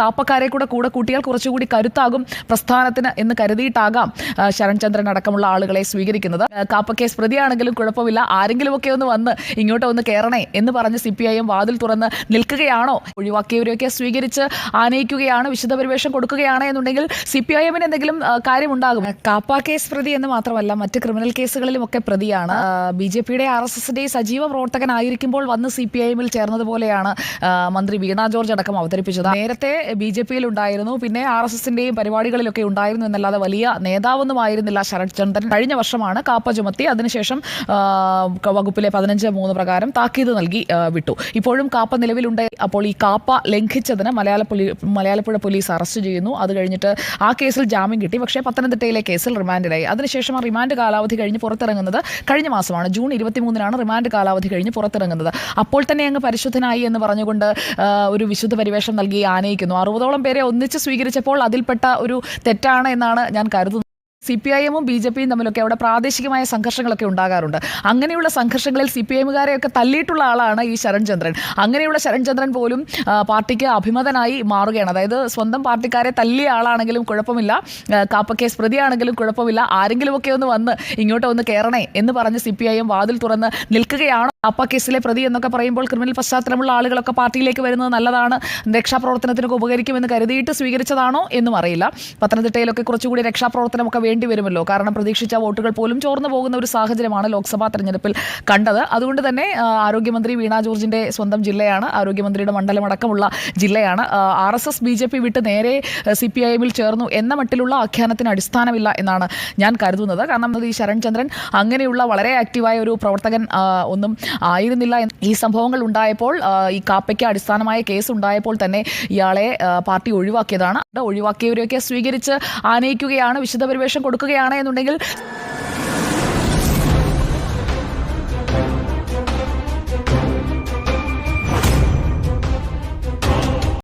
കാപ്പക്കാരെ കൂടെ കൂടെ കൂട്ടിയാൽ കുറച്ചുകൂടി കരുത്താകും പ്രസ്ഥാനത്തിന് എന്ന് കരുതിയിട്ടാകാം ശരൺചന്ദ്രൻ അടക്കമുള്ള ആളുകളെ സ്വീകരിക്കുന്നത്. കാപ്പക്കേസ് കാപ്പ കേസ് പ്രതിയാണെങ്കിലും കുഴപ്പമില്ല. ആരെങ്കിലുമൊക്കെ ഒന്ന് വന്ന് ഇങ്ങോട്ട് ഒന്ന് കയറണേ എന്ന് പറഞ്ഞ് സി പി ഐ എം വാതിൽ തുറന്ന് നിൽക്കുകയാണോ? ഒഴിവാക്കിയവരെയൊക്കെ സ്വീകരിച്ച് ആനയിക്കുകയാണ് വിശദപരിവേഷം കൊടുക്കുകയാണ് എന്നുണ്ടെങ്കിൽ സി പി ഐ എമ്മിന് എന്തെങ്കിലും കാര്യമുണ്ടാകും കാപ്പ കേസ് പ്രതി എന്ന് മാത്രമല്ല മറ്റ് ക്രിമിനൽ കേസുകളിലും ഒക്കെ പ്രതിയാണ് ബി ജെ പിയുടെ ആർ എസ് എസിന്റെ സജീവ പ്രവർത്തകനായിരിക്കുമ്പോൾ വന്ന് സി പി ഐ എമ്മിൽ ചേർന്നതുപോലെയാണ് മന്ത്രി വീണ ജോർജ് അടക്കം അവതരിപ്പിച്ചത്. നേരത്തെ ബി ജെ പിയിൽ ഉണ്ടായിരുന്നു പിന്നെ ആർ എസ് എസിന്റെയും പരിപാടികളിലൊക്കെ ഉണ്ടായിരുന്നു എന്നല്ലാതെ വലിയ നേതാവൊന്നും ആയിരുന്നില്ല ശരത് ചന്ദ്രൻ. കഴിഞ്ഞ വർഷമാണ് കാപ്പ ചുമത്തി. അതിനുശേഷം വകുപ്പിലെ പതിനഞ്ച് മൂന്ന് പ്രകാരം താക്കീത് നൽകി വിട്ടു. ഇപ്പോഴും കാപ്പ നിലവിലുണ്ട്. അപ്പോൾ ഈ കാപ്പ ലംഘിച്ചതിന് മലയാള പോലീ മലയാളപ്പുഴ പോലീസ് അറസ്റ്റ് ചെയ്യുന്നു. അത് കഴിഞ്ഞിട്ട് ആ കേസിൽ ജാമ്യം കിട്ടി. പക്ഷേ പത്തനംതിട്ടയിലെ കേസിൽ റിമാൻഡിലായി. അതിനുശേഷം ആ റിമാൻഡ് കാലാവധി കഴിഞ്ഞ് പുറത്തിറങ്ങുന്നത് കഴിഞ്ഞ മാസമാണ്. ജൂൺ ഇരുപത്തിമൂന്നിനാണ് റിമാൻഡ് കാലാവധി കഴിഞ്ഞ് പുറത്തിറങ്ങുന്നത്. അപ്പോൾ തന്നെ അങ്ങ് പരിശുദ്ധനായി എന്ന് പറഞ്ഞുകൊണ്ട് ഒരു വിശുദ്ധ പരിവേഷം നൽകി ആനയിക്കുന്നു. അറുപതോളം പേരെ ഒന്നിച്ച് സ്വീകരിച്ചപ്പോൾ അതിൽപ്പെട്ട ഒരു തെറ്റാണ് എന്നാണ് ഞാൻ കരുതുന്നത്. സി പി ഐ എമ്മും ബി ജെ പിയും തമ്മിലൊക്കെ അവിടെ പ്രാദേശികമായ സംഘർഷങ്ങളൊക്കെ ഉണ്ടാകാറുണ്ട്. അങ്ങനെയുള്ള സംഘർഷങ്ങളിൽ സി പി എമ്മുകാരെയൊക്കെ തള്ളിയിട്ടുള്ള ആളാണ് ഈ ശരൺചന്ദ്രൻ. അങ്ങനെയുള്ള ശരൺചന്ദ്രൻ പോലും പാർട്ടിക്ക് അഭിമതനായി മാറുകയാണ്. അതായത് സ്വന്തം പാർട്ടിക്കാരെ തല്ലിയ ആളാണെങ്കിലും കുഴപ്പമില്ല. കാപ്പക്കേസ് കാപ്പ കേസ് പ്രതിയാണെങ്കിലും കുഴപ്പമില്ല. ആരെങ്കിലുമൊക്കെ ഒന്ന് വന്ന് ഇങ്ങോട്ട് ഒന്ന് കയറണേ എന്ന് പറഞ്ഞ് സി പി ഐ എം വാതിൽ തുറന്ന് നിൽക്കുകയാണ്. കാപ്പ കേസിലെ പ്രതി എന്നൊക്കെ പറയുമ്പോൾ ക്രിമിനൽ പശ്ചാത്തലമുള്ള ആളുകളൊക്കെ പാർട്ടിയിലേക്ക് വരുന്നത് നല്ലതാണ്. രക്ഷാപ്രവർത്തനത്തിനൊക്കെ ഉപകരിക്കുമെന്ന് കരുതിയിട്ട് സ്വീകരിച്ചതാണോ എന്നും അറിയില്ല. പത്തനംതിട്ടയിലൊക്കെ കുറച്ചുകൂടി രക്ഷാപ്രവർത്തനമൊക്കെ വേണ്ടി വരുമല്ലോ? കാരണം പ്രതീക്ഷിച്ച വോട്ടുകൾ പോലും ചോർന്നു പോകുന്ന ഒരു സാഹചര്യമാണ് ലോക്സഭാ തെരഞ്ഞെടുപ്പിൽ കണ്ടത്. അതുകൊണ്ട് തന്നെ ആരോഗ്യമന്ത്രി വീണ ജോർജിന്റെ സ്വന്തം ജില്ലയാണ് ആരോഗ്യമന്ത്രിയുടെ മണ്ഡലമടക്കമുള്ള ജില്ലയാണ്. R S S B J P വിട്ട് നേരെ സി പി ഐ എമ്മിൽ ചേർന്നു എന്ന മട്ടിലുള്ള ആഖ്യാനത്തിന് അടിസ്ഥാനമില്ല എന്നാണ് ഞാൻ കരുതുന്നത്. കാരണം ഈ ശരൺചന്ദ്രൻ അങ്ങനെയുള്ള വളരെ ആക്റ്റീവായ ഒരു പ്രവർത്തകൻ ഒന്നും ആയിരുന്നില്ല. ഈ സംഭവങ്ങൾ ഉണ്ടായപ്പോൾ ഈ കാപ്പയ്ക്ക് അടിസ്ഥാനമായ കേസ് ഉണ്ടായപ്പോൾ തന്നെ ഇയാളെ പാർട്ടി ഒഴിവാക്കിയതാണ്. ഒഴിവാക്കിയവരെയൊക്കെ സ്വീകരിച്ച് ആനയിക്കുകയാണ് വിശദപരിവേഷം കൊടുക്കുകയാണ് എന്നുണ്ടെങ്കിൽ